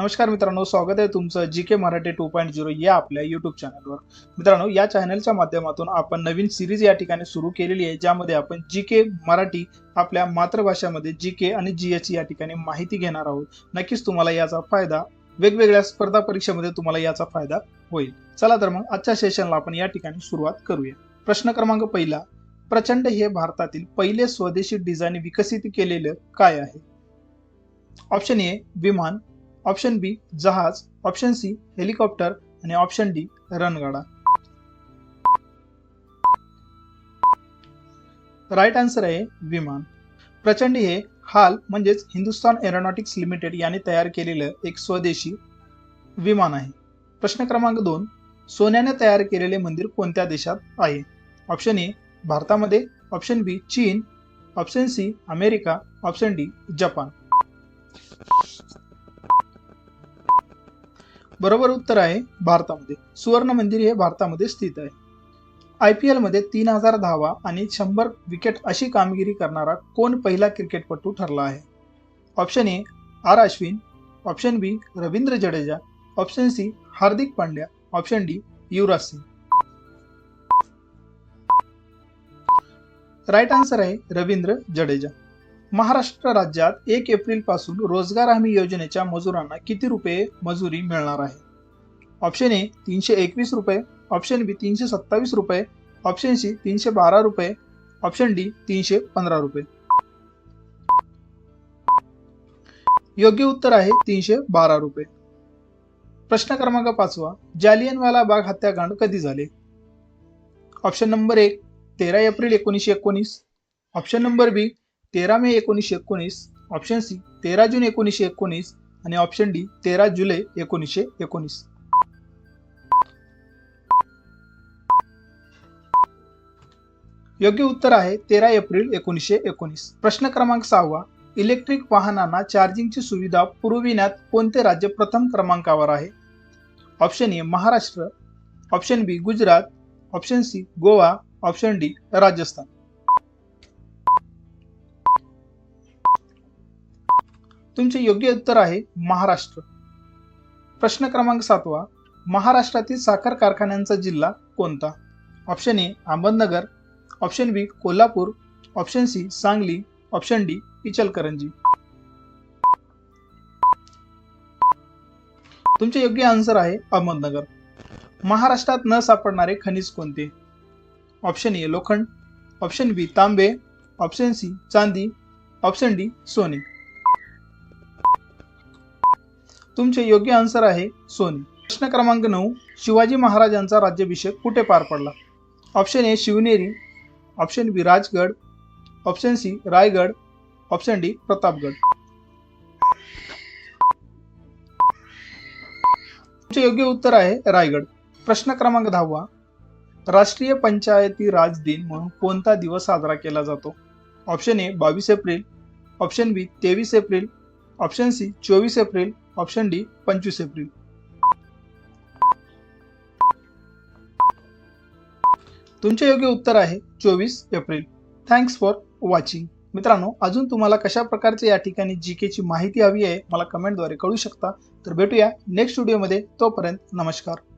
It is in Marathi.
नमस्कार मित्रांनो स्वागत आहे तुमचं G K Marathi two point zero या आपल्या युट्यूब चॅनलवर मित्रांनो या चॅनलच्या माध्यमातून आपण नवीन सिरीज या ठिकाणी सुरू केलेली आहे ज्यामध्ये आपण जी के मराठी आपल्या मातृभाषामध्ये जी के आणि जी एच या ठिकाणी माहिती घेणार आहोत. नक्कीच तुम्हाला याचा फायदा वेगवेगळ्या स्पर्धा परीक्षेमध्ये तुम्हाला याचा फायदा होईल. चला तर मग आजच्या सेशनला आपण या ठिकाणी सुरुवात करूया. प्रश्न क्रमांक पहिला प्रचंड हे भारतातील पहिले स्वदेशी डिझाईन विकसित केलेलं काय आहे? ऑप्शन ए विमान. ऑप्शन बी जहाज ऑप्शन सी हेलिकॉप्टर आणि ऑप्शन डी रणगाडा. राईट आन्सर आहे विमान. प्रचंड हे हाल म्हणजेच हिंदुस्थान एरोनॉटिक्स लिमिटेड याने तयार केलेलं एक स्वदेशी विमान आहे. प्रश्न क्रमांक दोन सोन्याने तयार केलेले मंदिर कोणत्या देशात आहे? ऑप्शन ए भारतामध्ये. Option B China. Option C America. Option D Japan. बरोबर उत्तर आहे भारतामध्ये. सुवर्ण मंदिर हे भारतामध्ये स्थित आहे. आय पी एलमध्ये तीन हजार धावा आणि शंभर विकेट अशी कामगिरी करणारा कोण पहिला क्रिकेटपटू ठरला आहे? Option A R Ashwin. Option B Ravindra Jadeja. Option C Hardik Pandya. Option D Yuvraj Singh. Right answer आहे रवींद्र जडेजा. महाराष्ट्र राज्यात एक एप्रिलपासून रोजगार हमी योजनेच्या मजुरांना किती रुपये मजुरी मिळणार आहे? ऑप्शन ए तीनशे एकवीस रुपये. ऑप्शन बी तीनशे सत्तावीस रुपये. ऑप्शन सी तीनशे बारा रुपये. ऑप्शन डी तीनशे पंधरा रुपये. योग्य उत्तर आहे तीनशे बारा रुपये. प्रश्न क्रमांक पाचवा जालियनवाला बाग हत्याकांड कधी झाले? ऑप्शन नंबर एक तेरा एप्रिल एकोणीसशे एकोणीस. ऑप्शन नंबर बी तेरा मे एकोणीसशे एकोणीस ऑप्शन सी तेरा जून एकोणीसशे एकोणीस आणि ऑप्शन डी तेरा जुलै एकोणीसशे एकोणीस. योग्य उत्तर आहे तेरा एप्रिल एकोणीसशे एकोणीस. प्रश्न क्रमांक सहावा इलेक्ट्रिक वाहनांना चार्जिंगची सुविधा पुरविण्यात कोणते राज्य प्रथम क्रमांकावर आहे? Option A Maharashtra. Option B Gujarat. Option C Goa. Option D Rajasthan. तुमचे योग्य उत्तर आहे महाराष्ट्र. प्रश्न क्रमांक सातवा. महाराष्ट्रातील साखर कारखान्यांचा जिल्हा कोणता? Option A Ahmednagar. Option B Kolhapur. Option C Sangli. Option D Ichalkaranji. तुमचे योग्य आन्सर आहे अहमदनगर. महाराष्ट्रात न सापडणारे खनिज कोणते? ऑप्शन ए लोखंड. ऑप्शन बी तांबे. ऑप्शन सी चांदी. ऑप्शन डी सोने. तुमचे योग्य आन्सर आहे सोने. प्रश्न क्रमांक नऊ शिवाजी महाराजांचा राज्याभिषेक कुठे पार पडला? Option A Shivneri. Option B Rajgad. Option C Raigad. Option D Pratapgad. तुमचे योग्य उत्तर आहे रायगड. प्रश्न क्रमांक दहावा. राष्ट्रीय पंचायती राज दिन म्हणून कोणता दिवस साजरा केला जातो? ऑप्शन ए बावीस एप्रिल. ऑप्शन बी तेवीस एप्रिल. ऑप्शन सी चोवीस एप्रिल. ऑप्शन डी पंचवीस एप्रिल. तुमचे योग्य उत्तर आहे चोवीस एप्रिल. थँक्स फॉर वॉचिंग मित्रांनो अजून तुम्हाला कशा प्रकारचे या ठिकाणी जी केची माहिती हवी आहे मला कमेंटद्वारे कळू शकता. तर भेटूया नेक्स्ट व्हिडिओमध्ये तोपर्यंत नमस्कार.